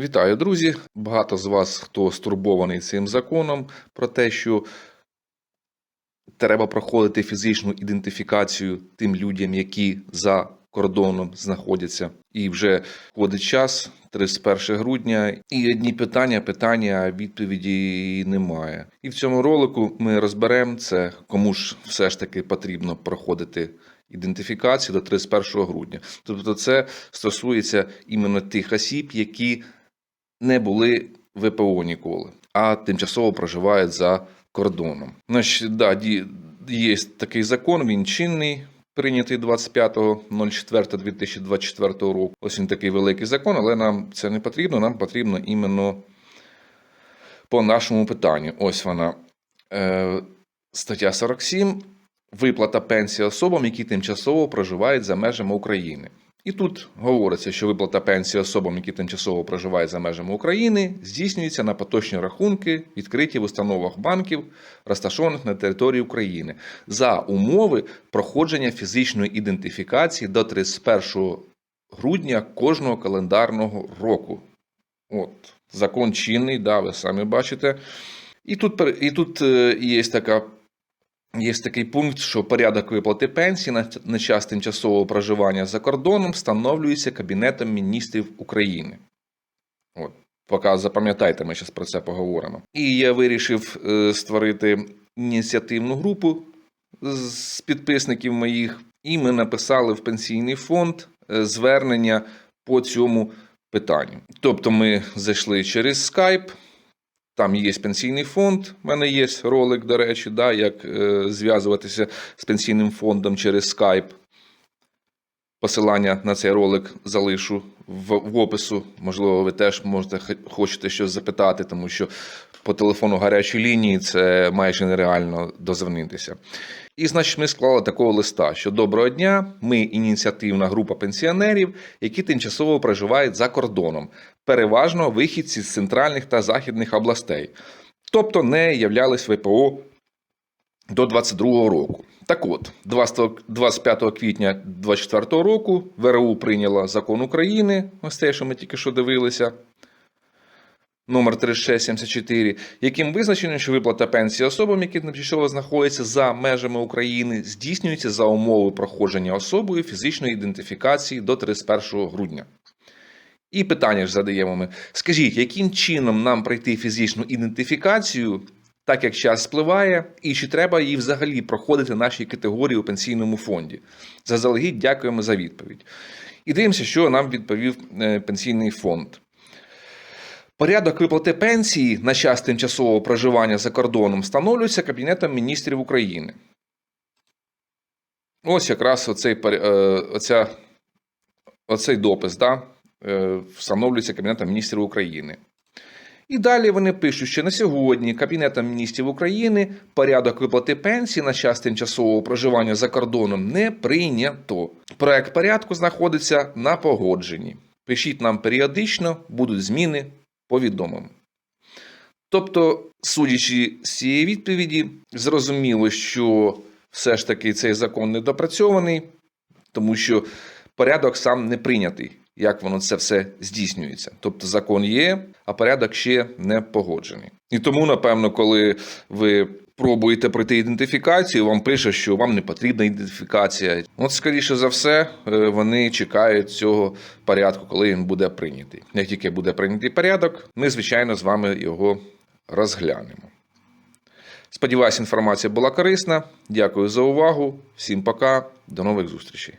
Вітаю, друзі! Багато з вас, хто стурбований цим законом про те, що треба проходити фізичну ідентифікацію тим людям, які за кордоном знаходяться. І вже входить час, 31 грудня, і одні питання, питання, відповіді немає. І в цьому ролику ми розберемо це, кому ж все ж таки потрібно проходити ідентифікацію до 31 грудня. Тобто, це стосується іменно тих осіб, які не були ВПО ніколи, а тимчасово проживають за кордоном. Значить, да, є такий закон, він чинний. Прийнятий 25.04.2024 року. Ось він такий великий закон, але нам це не потрібно. Нам потрібно іменно по нашому питанню. Ось вона. Е, стаття 47. Виплата пенсії особам, які тимчасово проживають за межами України. І тут говориться, що виплата пенсії особам, які тимчасово проживають за межами України, здійснюється на поточні рахунки, відкриті в установах банків, розташованих на території України, за умови проходження фізичної ідентифікації до 31 грудня кожного календарного року. От, закон чинний, да, ви самі бачите. І тут, і тут е, є така Є такий пункт, що порядок виплати пенсії на, час тимчасового проживання за кордоном встановлюється Кабінетом міністрів України. От, поки запам'ятайте, ми зараз про це поговоримо. І я вирішив е, створити ініціативну групу з підписників моїх, і ми написали в пенсійний фонд е, звернення по цьому питанню. Тобто ми зайшли через Skype, там є пенсійний фонд. У мене є ролик, до речі, да, як е, зв'язуватися з пенсійним фондом через Skype. Посилання на цей ролик залишу в, в опису. Можливо, ви теж можете хочете щось запитати, тому що по телефону гарячої лінії це майже нереально дозвонитися. І, значить, ми склали такого листа, що доброго дня, ми ініціативна група пенсіонерів, які тимчасово проживають за кордоном, переважно вихідці з центральних та західних областей, тобто не являлись ВПО до 22 року. Так от, 25 квітня 24 року ВРУ прийняла закон України, ось те, що ми тільки що дивилися, номер 3674, яким визначено, що виплата пенсії особам, які тимчасово знаходяться за межами України, здійснюється за умови проходження особою фізичної ідентифікації до 31 грудня. І питання ж задаємо ми: скажіть, яким чином нам пройти фізичну ідентифікацію, так як час спливає, і чи треба її взагалі проходити нашій категорії у пенсійному фонді? Заздалегідь дякуємо за відповідь. І дивимося, що нам відповів е, пенсійний фонд. Порядок виплати пенсії на час тимчасового проживання за кордоном встановлюється Кабінетом міністрів України. Ось якраз оцей, е, оця, оцей допис да, е, встановлюється Кабінетом міністрів України. І далі вони пишуть, що на сьогодні Кабінетом міністрів України порядок виплати пенсії на час тимчасового проживання за кордоном не прийнято. Проект порядку знаходиться на погодженні. Пишіть нам періодично, будуть зміни, повідомимо. Тобто, судячи з цієї відповіді, зрозуміло, що все ж таки цей закон недопрацьований, тому що порядок сам не прийнятий, як воно це все здійснюється. Тобто закон є, а порядок ще не погоджений. І тому, напевно, коли ви пробуєте пройти ідентифікацію, вам пише, що вам не потрібна ідентифікація. От, скоріше за все, е, вони чекають цього порядку, коли він буде прийнятий. Як тільки буде прийнятий порядок, ми, звичайно, з вами його розглянемо. Сподіваюсь, інформація була корисна. Дякую за увагу. Всім пока, до нових зустрічей.